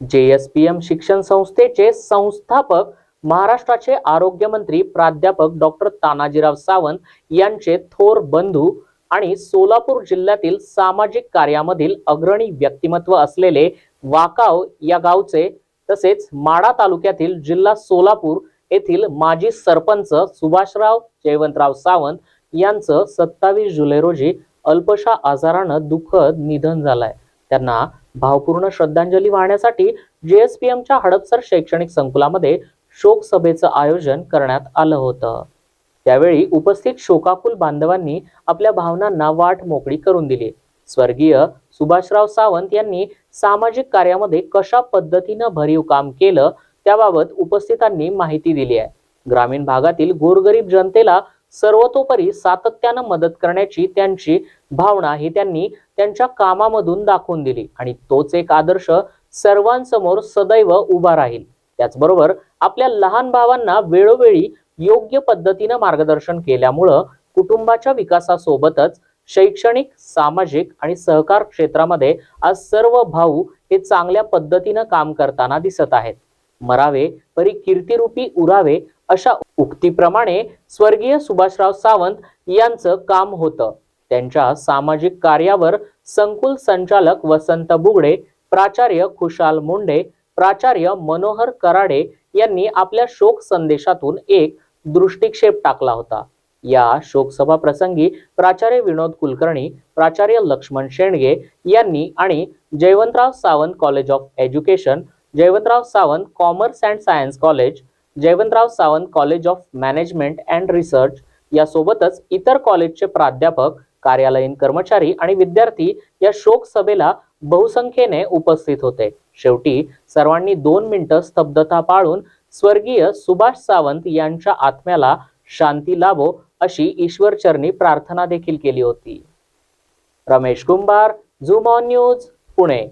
JSPM शिक्षण संस्थेचे संस्थापक महाराष्ट्राचे आरोग्यमंत्री प्राध्यापक डॉक्टर तानाजीराव सावंत यांचे थोर बंधू आणि सोलापूर जिल्ह्यातील सामाजिक कार्यामधील अग्रणी व्यक्तिमत्व असलेले वाकाव या गावचे तसेच माडा तालुक्यातील जिल्हा सोलापूर येथील माजी सरपंच सुभाषराव जयवंतराव सावंत यांचं सत्तावीस जुलै रोजी अल्पशा आजारानं दुःखद निधन झालंय. त्यांना भावपूर्ण श्रद्धांजली वाहण्यासाठी जेएसपीएमच्या हडपसर शैक्षणिक संकुलामध्ये शोक सभेचं आयोजन करण्यात आलं होतं. त्यावेळी उपस्थित शोकाकुल बांधवांनी आपल्या भावनांना वाट मोकळी करून दिली. स्वर्गीय सुभाषराव सावंत यांनी सामाजिक कार्यामध्ये कशा पद्धतीनं भरीव काम केलं त्याबाबत उपस्थितांनी माहिती दिली आहे. ग्रामीण भागातील गोरगरीब जनतेला सर्वतोपरी सातत्यानं मदत करण्याची त्यांची भावना ही त्यांनी त्यांच्या कामामधून दाखवून दिली. आणि तोच एक आदर्श सर्वांसमोर सदैव उभा राहील. त्याचबरोबर आपल्या लहान भावांना वेळोवेळी योग्य पद्धतीनं मार्गदर्शन केल्यामुळं कुटुंबाच्या विकासासोबतच शैक्षणिक सामाजिक आणि सहकार क्षेत्रामध्ये आज सर्व भाऊ हे चांगल्या पद्धतीनं काम करताना दिसत आहेत. मरावे परी कीर्तिरूपी उरावे अशा उक्तीप्रमाणे स्वर्गीय सुभाषराव सावंत यांचं काम होतं. त्यांच्या सामाजिक कार्यावर संकुल संचालक वसंत बुगडे प्राचार्य खुशाल मुंडे प्राचार्य मनोहर कराडे यांनी आपल्या शोक संदेशातून एक दृष्टिक्षेप टाकला होता. या शोकसभा प्रसंगी प्राचार्य विनोद कुलकर्णी प्राचार्य लक्ष्मण शेंडगे यांनी आणि Jaywantrao Sawant college of education Jaywantrao Sawant commerce and science college Jaywantrao Sawant college of management and research यासोबतच इतर कॉलेजचे प्राध्यापक कार्यालयीन कर्मचारी आणि विद्यार्थी या शोक सभेला बहुसंख्येने उपस्थित होते. शेवटी सर्वांनी दोन मिनिटं स्तब्धता पाळून स्वर्गीय सुभाष सावंत यांच्या आत्म्याला शांती लाभो अशी ईश्वरचरणी प्रार्थना देखील केली होती. Ramesh Kumbhar zoom on news Pune.